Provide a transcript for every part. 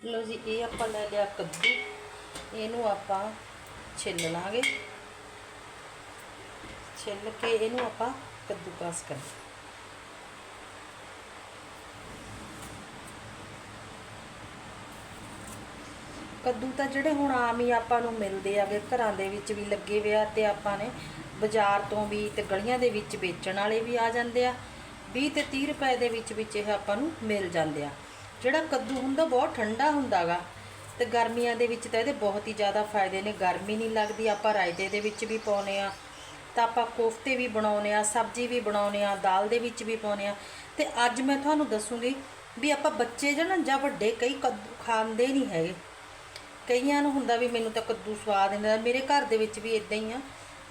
ਲਓ ਜੀ, ਇਹ ਆਪਾਂ ਲੈ ਲਿਆ ਕੱਦੂ। ਇਹਨੂੰ ਆਪਾਂ ਛਿੱਲ ਲਾਂਗੇ ਛਿੱਲ ਕੇ ਇਹਨੂੰ ਆਪਾਂ ਕੱਦੂਕਸ ਕਰਾਂਗੇ ਕੱਦੂ ਤਾਂ ਜਿਹੜੇ ਹੁਣ ਆਮ ਹੀ ਆਪਾਂ ਨੂੰ ਮਿਲਦੇ ਆਗੇ ਘਰਾਂ ਦੇ ਵਿੱਚ ਵੀ ਲੱਗੇ ਹੋਏ ਆ ਤੇ ਆਪਾਂ ਨੇ ਬਾਜ਼ਾਰ ਤੋਂ ਵੀ ਤੇ ਗਲੀਆਂ ਦੇ ਵਿੱਚ ਵੇਚਣ ਵਾਲੇ ਵੀ ਆ ਜਾਂਦੇ ਆ। 20 ਤੇ 30 ਰੁਪਏ ਦੇ ਵਿੱਚ ਵਿੱਚ ਇਹ ਆਪਾਂ ਨੂੰ ਮਿਲ ਜਾਂਦੇ ਆ। ਜਿਹੜਾ ਕੱਦੂ ਹੁੰਦਾ, ਬਹੁਤ ਠੰਡਾ ਹੁੰਦਾਗਾ। ਤੇ ਗਰਮੀਆਂ ਦੇ ਵਿੱਚ ਤਾਂ ਇਹਦੇ ਬਹੁਤ ਹੀ ਜ਼ਿਆਦਾ ਫਾਇਦੇ ਨੇ। ਗਰਮੀ ਨਹੀਂ ਲੱਗਦੀ, ਆਪਾਂ ਰਾਇਤੇ ਦੇ ਵਿੱਚ ਵੀ ਪਾਉਨੇ ਆ ਤਾਂ ਆਪਾਂ ਕੋਫਤੇ ਵੀ ਬਣਾਉਨੇ ਆ ਸਬਜ਼ੀ ਵੀ ਬਣਾਉਨੇ ਆ ਦਾਲ ਦੇ ਵਿੱਚ ਵੀ ਪਾਉਨੇ ਆ ਤੇ ਅੱਜ ਮੈਂ ਤੁਹਾਨੂੰ ਦੱਸੂਗੀ ਵੀ ਆਪਾਂ ਬੱਚੇ ਜਿਹੜਾ ਜਾਂ ਵੱਡੇ, ਕਈ ਕੱਦੂ ਖਾਂਦੇ ਨਹੀਂ ਹੈਗੇ। ਕਈਆਂ ਨੂੰ ਹੁੰਦਾ ਵੀ ਮੈਨੂੰ ਤਾਂ ਕੱਦੂ ਸਵਾਦ ਹੁੰਦਾ ਮੇਰੇ ਘਰ ਦੇ ਵਿੱਚ ਵੀ ਇਦਾਂ ਹੀ ਆ।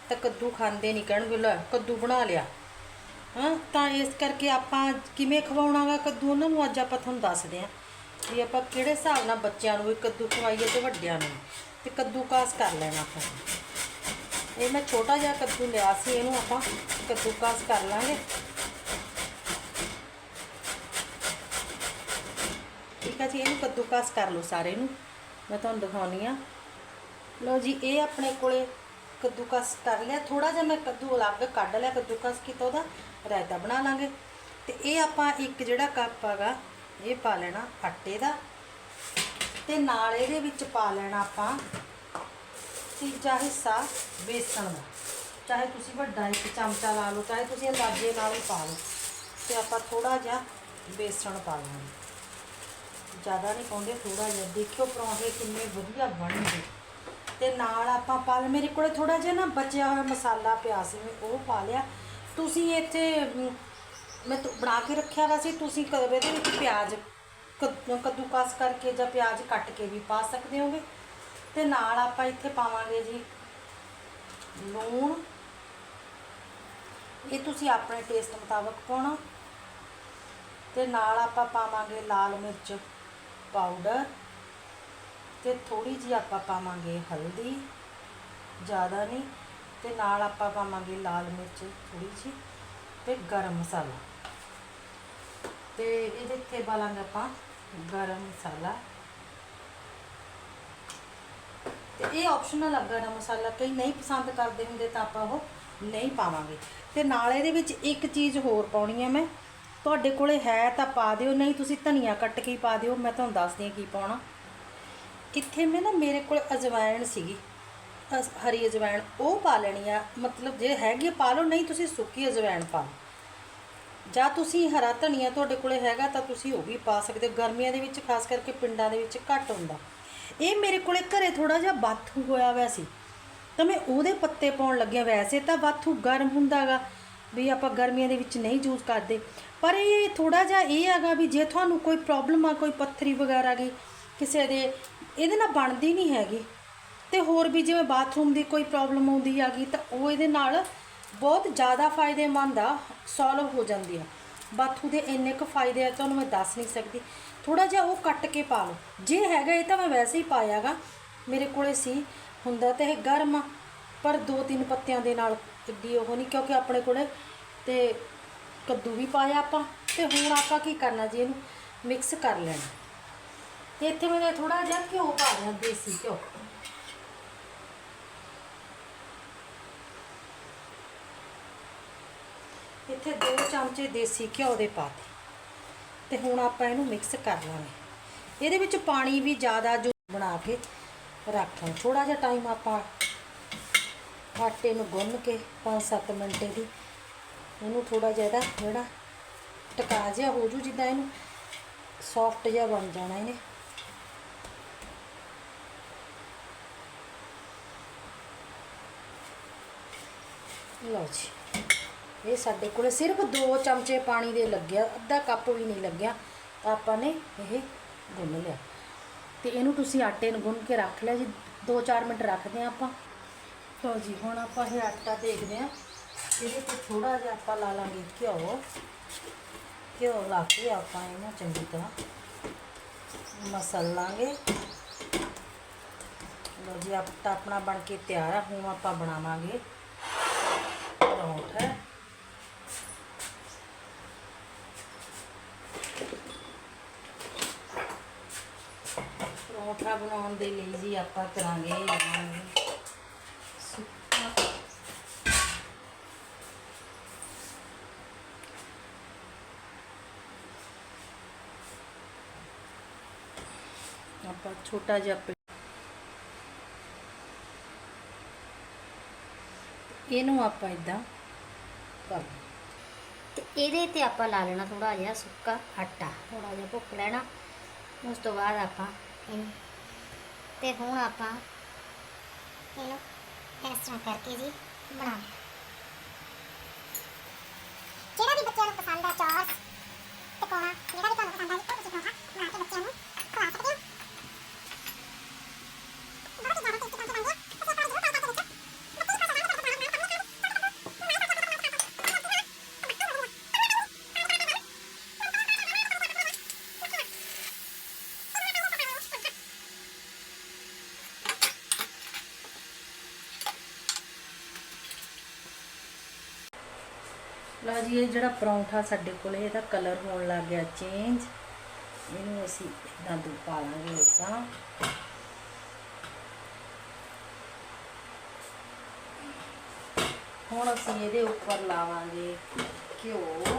ਤਾਂ ਕੱਦੂ ਖਾਂਦੇ ਨਹੀਂ, ਕਹਿਣਗੇ, ਲੈ, ਕੱਦੂ ਬਣਾ ਲਿਆ। ਹਾਂ, ਤਾਂ ਇਸ ਕਰਕੇ ਆਪਾਂ ਕਿਵੇਂ ਖਵਾਉਣਾਗਾ ਕੱਦੂ, ਉਹਨਾਂ ਨੂੰ ਅੱਜ ਆਪਾਂ ਤੁਹਾਨੂੰ ਦੱਸਦੇ ਹਾਂ ਵੀ ਆਪਾਂ ਕਿਹੜੇ ਹਿਸਾਬ ਨਾਲ ਬੱਚਿਆਂ ਨੂੰ ਵੀ ਕੱਦੂ ਖਵਾਈਏ ਤੇ ਵੱਡਿਆਂ ਨੂੰ ਵੀ। ਤੇ ਕੱਦੂ ਕਾਸ ਕਰ ਲੈਣਾ ਆਪਾਂ। ਇਹ ਮੈਂ ਛੋਟਾ ਜਿਹਾ ਕੱਦੂ ਲਿਆ ਸੀ, ਇਹਨੂੰ ਆਪਾਂ ਕੱਦੂ ਕਾਸ ਕਰ ਲਾਂਗੇ। ਠੀਕ ਹੈ ਜੀ, ਇਹਨੂੰ ਕੱਦੂ ਕਾਸ ਕਰ ਲਓ ਸਾਰੇ ਨੂੰ। ਮੈਂ ਤੁਹਾਨੂੰ ਦਿਖਾਉਣੀ ਆ। ਲਓ ਜੀ, ਇਹ ਆਪਣੇ ਕੋਲੇ ਕੱਦੂਕਸ ਕਰ ਲਿਆ ਥੋੜਾ ਜਿਹਾ ਮੈਂ ਕੱਦੂ ਅਲੱਗ ਕੱਢ ਲਿਆ, ਕੱਦੂਕਸ ਕੀਤਾ ਉਹਦਾ, ਰਾਇਤਾ ਬਣਾ ਲਾਂਗੇ। ਤੇ ਇਹ ਆਪਾਂ ਇੱਕ ਜਿਹੜਾ ਕੱਪ ਹੈਗਾ, ਇਹ ਪਾ ਲੈਣਾ ਆਟੇ ਦਾ। ਤੇ ਨਾਲ ਇਹਦੇ ਵਿੱਚ ਪਾ ਲੈਣਾ ਆਪਾਂ ਤੀਜਾ ਹਿੱਸਾ ਬੇਸਣ ਦਾ। ਚਾਹੇ ਤੁਸੀਂ ਵੱਡਾ ਇੱਕ ਚਮਚਾ ਲਾ ਲਓ, ਚਾਹੇ ਤੁਸੀਂ ਅੰਦਾਜ਼ੇ ਨਾਲ ਹੀ ਪਾ ਲਓ। ਤੇ ਆਪਾਂ ਥੋੜਾ ਜਿਹਾ ਬੇਸਣ ਪਾ ਲਾਂਗੇ ਜ਼ਿਆਦਾ ਨਹੀਂ ਪਾਉਂਦੇ ਥੋੜਾ ਜਿਹਾ। ਦੇਖਿਓ ਪਰੌਂਠੇ ਕਿੰਨੇ ਵਧੀਆ ਬਣਨਗੇ। ਤੇ ਨਾਲ ਆਪਾਂ ਪਾ ਲਿਆ। ਮੇਰੇ ਕੋਲ ਥੋੜਾ ਜਿਹਾ ਨਾ ਬਚਿਆ ਹੋਇਆ ਮਸਾਲਾ ਪਿਆ ਸੀ, ਮੈਂ ਉਹ ਪਾ ਲਿਆ। ਤੁਸੀਂ ਇੱਥੇ ਮੈਂ ਬਣਾ ਕੇ ਰੱਖਿਆ ਵਾ ਸੀ, ਤੁਸੀਂ ਕ- ਇਹਦੇ ਵਿੱਚ ਪਿਆਜ਼ ਕੱਦ- ਕੱਦੂਕਸ ਕਰਕੇ ਜਾਂ ਪਿਆਜ਼ ਕੱਟ ਕੇ ਵੀ ਪਾ ਸਕਦੇ ਹੋਗੇ। ਤੇ ਨਾਲ ਆਪਾਂ ਇੱਥੇ ਪਾਵਾਂਗੇ ਜੀ ਲੂਣ। ਇਹ ਤੁਸੀਂ ਆਪਣੇ ਟੇਸਟ ਮੁਤਾਬਕ ਪਾਉਣਾ। ਤੇ ਨਾਲ ਆਪਾਂ ਪਾਵਾਂਗੇ ਲਾਲ ਮਿਰਚ ਪਾਊਡਰ। ਤੇ ਥੋੜੀ ਜਿਹੀ ਆਪਾਂ ਪਾਵਾਂਗੇ ਹਲਦੀ ਜ਼ਿਆਦਾ ਨਹੀਂ ਤੇ ਨਾਲ ਆਪਾਂ ਪਾਵਾਂਗੇ ਲਾਲ ਮਿਰਚ ਥੋੜੀ ਜਿਹੀ ਤੇ ਗਰਮ ਮਸਾਲਾ। ਤੇ ਇਹਦੇ ਤੇ ਪਾਲਾਂਗੇ ਆਪਾਂ ਗਰਮ ਮਸਾਲਾ। ਤੇ ਇਹ ਆਪਸ਼ਨਲ ਆ ਗਰਮ ਮਸਾਲਾ, ਕਈ ਨਹੀਂ ਪਸੰਦ ਕਰਦੇ ਹੁੰਦੇ ਤਾਂ ਆਪਾਂ ਉਹ ਨਹੀਂ ਪਾਵਾਂਗੇ। ਤੇ ਨਾਲ ਇਹਦੇ ਵਿੱਚ ਇੱਕ ਚੀਜ਼ ਹੋਰ ਪਾਉਣੀ ਹੈ ਮੈਂ। ਤੁਹਾਡੇ ਕੋਲੇ ਹੈ ਤਾਂ ਪਾ ਦਿਓ, ਨਹੀਂ ਤੁਸੀਂ ਧਨੀਆ ਕੱਟ ਕੇ ਹੀ ਪਾ ਦਿਓ, ਮੈਂ ਤੁਹਾਨੂੰ ਦੱਸਦੀ ਹਾਂ ਕੀ ਪਾਉਣਾ। ਇੱਥੇ ਮੈਂ ਨਾ ਮੇਰੇ ਕੋਲ ਅਜਵਾਇਣ ਸੀਗੀ। ਅਸ- ਹਰੀ ਅਜਵਾਇਣ ਉਹ ਪਾ ਲੈਣੀ ਆ। ਮਤਲਬ ਜੇ ਹੈਗੀ ਆ, ਪਾ ਲਓ, ਨਹੀਂ ਤੁਸੀਂ ਸੁੱਕੀ ਅਜਵਾਇਣ ਪਾ ਲਓ। ਜਾਂ ਤੁਸੀਂ ਹਰਾ ਧਨੀਆ ਤੁਹਾਡੇ ਕੋਲੇ ਹੈਗਾ ਤਾਂ ਤੁਸੀਂ ਉਹ ਵੀ ਪਾ ਸਕਦੇ ਹੋ। ਗਰਮੀਆਂ ਦੇ ਵਿੱਚ ਖਾਸ ਕਰਕੇ ਪਿੰਡਾਂ ਦੇ ਵਿੱਚ ਘੱਟ ਹੁੰਦਾ। ਇਹ ਮੇਰੇ ਕੋਲੇ ਘਰੇ ਥੋੜਾ ਜਿਹਾ ਬਾਥੂ ਹੋਇਆ ਹੋਇਆ ਸੀ। ਤਾਂ ਮੈਂ ਉਹਦੇ ਪੱਤੇ ਪਾਉਣ ਲੱਗਿਆ। ਵੈਸੇ ਤਾਂ ਬਾਥੂ ਗਰਮ ਹੁੰਦਾਗਾ, ਵੀ ਆਪਾਂ ਗਰਮੀਆਂ ਦੇ ਵਿੱਚ ਨਹੀਂ ਯੂਜ਼ ਕਰਦੇ। ਪਰ ਇਹ ਥੋੜਾ ਜਿਹਾ ਇਹ ਹੈਗਾ ਵੀ ਜੇ ਤੁਹਾਨੂੰ ਕੋਈ ਪ੍ਰੋਬਲਮ ਆ, ਕੋਈ ਪੱਥਰੀ ਵਗੈਰਾ ਗਈ ਕਿਸੇ ਦੇ, ਇਹਦੇ ਨਾਲ ਬਣਦੀ ਨਹੀਂ ਹੈਗੀ। ਤੇ ਹੋਰ ਵੀ ਜਿਵੇਂ ਬਾਥਰੂਮ ਦੀ ਕੋਈ ਪ੍ਰੋਬਲਮ ਆਉਂਦੀ ਹੈਗੀ ਤਾਂ ਉਹ ਇਹਦੇ ਨਾਲ ਬਹੁਤ ਜ਼ਿਆਦਾ ਫਾਇਦੇਮੰਦ ਆ ਸੋਲਵ ਹੋ ਜਾਂਦੀ ਆ। ਬਾਥੂ ਦੇ ਇੰਨੇ ਕੁ ਫਾਇਦੇ ਆ, ਤੁਹਾਨੂੰ ਮੈਂ ਦੱਸ ਨਹੀਂ ਸਕਦੀ। ਥੋੜਾ ਜਿਹਾ ਉਹ ਕੱਟ ਕੇ ਪਾ ਲਓ। ਜੇ ਹੈਗਾ ਇਹ ਤਾਂ ਮੈਂ ਵੈਸੇ ਹੀ ਪਾਇਆਗਾ ਮੇਰੇ ਕੋਲੇ ਸੀ, ਹੁੰਦਾ ਤੇ ਇਹ ਗਰਮ ਆ, ਪਰ ਦੋ ਤਿੰਨ ਪੱਤਿਆਂ ਦੇ ਨਾਲ ਇੱਡੀ ਉਹ ਨਹੀਂ, ਕਿਉਂਕਿ ਆਪਣੇ ਕੋਲੇ ਤੇ ਕੱਦੂ ਵੀ ਪਾਇਆ ਆਪਾਂ। ਤੇ ਹੁਣ ਆਪਾਂ ਕੀ ਕਰਨਾ ਜੀ ਇਹਨੂੰ ਮਿਕਸ ਕਰ ਲੈਣਾ। ਤੇ ਇੱਥੇ ਮੈਂ ਥੋੜਾ ਜਿਹਾ ਘਿਓ ਪਾ ਦਿਆਂ ਦੇਸੀ ਘਿਓ। ਇੱਥੇ 2 ਚਮਚੇ ਦੇਸੀ ਘਿਓ ਦੇ ਪਾਤੇ ਤੇ ਹੁਣ ਆਪਾਂ ਇਹਨੂੰ ਮਿਕਸ ਕਰ ਲਾਂਗੇ। ਇਹਦੇ ਵਿੱਚ ਪਾਣੀ ਵੀ ਜ਼ਿਆਦਾ ਜੋ ਬਣਾ ਕੇ ਰੱਖਾਂ ਥੋੜਾ ਜਿਹਾ ਟਾਈਮ ਆਪਾਂ ਆਟੇ ਨੂੰ ਗੁੰਨ ਕੇ 5-7 ਮਿੰਟ ਦੀ ਇਹਨੂੰ ਥੋੜਾ ਜਿਹਾ ਇਹਦਾ ਜਿਹੜਾ ਟਕਾ ਜਿਹਾ ਹੋ ਜੂ, ਜਿੱਦਾਂ ਇਹਨੂੰ ਸੌਫਟ ਜਿਹਾ ਬਣ ਜਾਣਾ ਇਹਨੇ। ਲਓ ਜੀ। ਇਹ ਸਾਡੇ ਕੋਲ ਸਿਰਫ 2 ਚਮਚੇ ਪਾਣੀ ਦੇ ਲੱਗਿਆ ਅੱਧਾ ਕੱਪ ਵੀ ਨਹੀਂ ਲੱਗਿਆ। ਤਾਂ ਆਪਾਂ ਨੇ ਇਹ ਗੁੰਨ ਲਿਆ। ਤੇ ਇਹਨੂੰ ਤੁਸੀਂ ਆਟੇ ਨੂੰ ਗੁੰਨ ਕੇ ਰੱਖ ਲਿਆ ਜੀ। 2-4 ਮਿੰਟ ਰੱਖਦੇ ਆ ਆਪਾਂ। ਲਓ ਜੀ, ਹੁਣ ਆਪਾਂ ਇਹ ਆਟਾ ਦੇਖਦੇ ਆ ਇਹਦੇ ਤੇ ਥੋੜਾ ਜਿਹਾ ਆਪਾਂ ਲਾ ਲਾਂਗੇ ਘਿਓ। ਘਿਓ ਲਾ ਕੇ ਆਪਾਂ ਇਹਨੂੰ ਚੰਗੀ ਤਰ੍ਹਾਂ ਮਸਲ ਲਾਂਗੇ। ਲਓ ਜੀ, ਆਟਾ ਆਪਣਾ ਬਣ ਕੇ ਤਿਆਰ ਆ। ਹੁਣ ਆਪਾਂ ਬਣਾਵਾਂਗੇ ਪਰੌਂਠਾ ਪਰੌਂਠਾ ਬਣਾਉਣ ਦੇ ਲਈ ਜੀ ਆਪਾਂ ਕਰਾਂਗੇ ਸੁੱਕਾ ਆਪਾਂ ਛੋਟਾ ਜਿਹਾ ਇਹਨੂੰ ਆਪਾਂ ਇਦਾਂ ਕਰ ਤੇ ਇਹਦੇ ਤੇ ਆਪਾਂ ਲਾ ਲੈਣਾ ਥੋੜਾ ਜਿਹਾ ਸੁੱਕਾ ਆਟਾ ਥੋੜਾ ਜਿਹਾ ਭੁੱਕ ਲੈਣਾ। ਉਸ ਤੋਂ ਬਾਅਦ ਆਪਾਂ ਇਹਨੂੰ ਤੇ ਹੁਣ ਆਪਾਂ ਇਹਨੂੰ ਇਸ ਤਰ੍ਹਾਂ ਕਰਕੇ ਜੀ ਬਣਾ ਲਿਆ ਜਿਹੜਾ ਵੀ ਬੱਚਿਆਂ ਨੂੰ ਪਸੰਦ ਆ ਚੌਰਸ ਤੇ ਜਿਹੜਾ ਵੀ ਤੁਹਾਨੂੰ ਪਸੰਦ ਆ ਉਹ ਤੁਸੀਂ ਬਣਾ ਕੇ ਬੱਚਿਆਂ ਨੂੰ ਖਵਾ ਸਕਦੇ ਹੋ ਬਹੁਤ ਹੀ ਜ਼ਿਆਦਾ ਟੇਸਟੀ ਬਣਦਾ ਹੈ ਤੁਸੀਂ ਆਪਾਂ ਜ਼ਰੂਰ ਟਰਾਈ ਕਰਕੇ ਦੇਖੋ ਲਓ ਜੀ, ਇਹ ਜਿਹੜਾ ਪਰੌਂਠਾ ਸਾਡੇ ਕੋਲੇ, ਇਹਦਾ ਕਲਰ ਹੋਣ ਲੱਗ ਗਿਆ ਚੇਂਜ ਇਹਨੂੰ ਅਸੀਂ ਇਦਾਂ ਦੂ ਪਾ ਲਾਂਗੇ ਇਦਾਂ ਹੁਣ ਅਸੀਂ ਇਹਦੇ ਉੱਪਰ ਲਾਵਾਂਗੇ ਘਿਓ।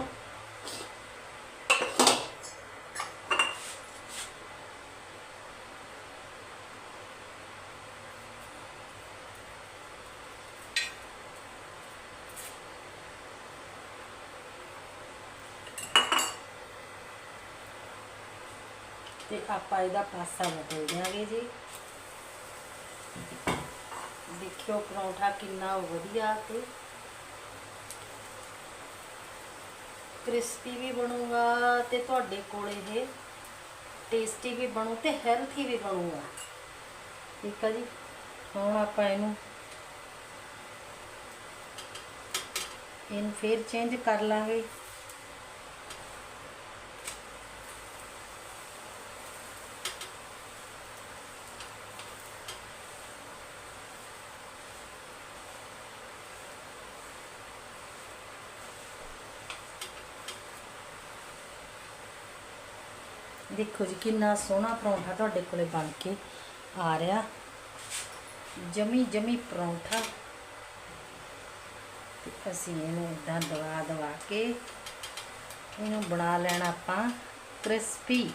ਤੇ ਆਪਾਂ ਇਹਦਾ ਪਾਸਾ ਬਦਲ ਦਿਆਂਗੇ ਜੀ। ਦੇਖਿਓ ਪਰੌਂਠਾ ਕਿੰਨਾ ਵਧੀਆ ਤੇ ਕ੍ਰਿਸਪੀ ਵੀ ਬਣੂਗਾ ਤੇ ਤੁਹਾਡੇ ਕੋਲ ਇਹ ਟੇਸਟੀ ਵੀ ਬਣੂ ਤੇ ਹੈਲਥੀ ਵੀ ਬਣੂਗਾ। ਠੀਕ ਆ ਜੀ? ਹੁਣ ਆਪਾਂ ਇਹਨੂੰ ਇਹਨੂੰ ਫੇਰ ਚੇਂਜ ਕਰ ਲਾਂਗੇ। ਦੇਖੋ ਜੀ, ਕਿੰਨਾ ਸੋਹਣਾ ਪਰੌਂਠਾ ਤੁਹਾਡੇ ਕੋਲੇ ਬਣ ਕੇ ਆ ਰਿਹਾ। ਜਮੀ ਜਮੀ ਪਰੌਂਠਾ। ਤੇ ਅਸੀਂ ਇਹਨੂੰ ਇਦਾਂ ਦਵਾ ਦਵਾ ਕੇ ਇਹਨੂੰ ਬਣਾ ਲੈਣਾ ਆਪਾਂ ਕ੍ਰਿਸਪੀ।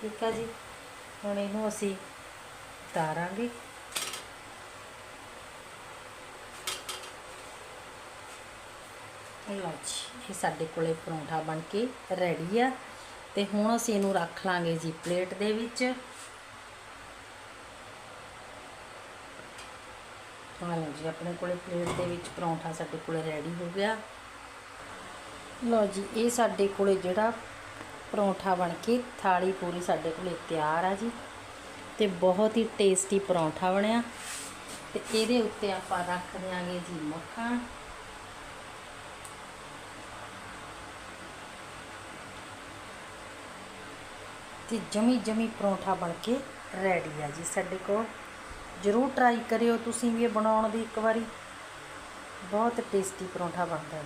ਠੀਕ ਆ ਜੀ। ਹੁਣ ਇਹਨੂੰ ਅਸੀਂ ਉਤਾਰਾਂਗੇ। ਲਓ ਜੀ, ਇਹ ਸਾਡੇ ਕੋਲੇ ਪਰੌਂਠਾ ਬਣ ਕੇ ਰੈਡੀ ਆ। ਤੇ ਹੁਣ ਅਸੀਂ ਇਹਨੂੰ ਰੱਖ ਲਾਂਗੇ ਜੀ ਪਲੇਟ ਦੇ ਵਿੱਚ। ਹਾਂ ਲਓ ਜੀ, ਆਪਣੇ ਕੋਲੇ ਪਲੇਟ ਦੇ ਵਿੱਚ ਪਰੌਂਠਾ ਸਾਡੇ ਕੋਲੇ ਰੈਡੀ ਹੋ ਗਿਆ। ਲਓ ਜੀ, ਇਹ ਸਾਡੇ ਕੋਲੇ ਜਿਹੜਾ ਪਰੌਂਠਾ ਬਣ ਕੇ ਥਾਲੀ ਪੂਰੀ ਸਾਡੇ ਕੋਲੇ ਤਿਆਰ ਆ ਜੀ। ਤੇ ਬਹੁਤ ਹੀ ਟੇਸਟੀ ਪਰੌਂਠਾ ਬਣਿਆ। ਤੇ ਇਹਦੇ ਉੱਤੇ ਆਪਾਂ ਰੱਖ ਦਿਆਂਗੇ ਜੀ ਮੱਖਣ। ਤੇ ਜਮੀ ਜਮੀ ਪਰੌਂਠਾ ਬਣ ਕੇ ਰੈਡੀ ਆ ਜੀ ਸਾਡੇ ਕੋਲ। ਜਰੂਰ ਟਰਾਈ ਕਰਿਓ ਤੁਸੀਂ ਵੀ ਇਹ ਬਣਾਉਣ ਦੀ ਇੱਕ ਵਾਰੀ। ਬਹੁਤ ਟੇਸਟੀ ਪਰੌਂਠਾ ਬਣਦਾ ਹੈ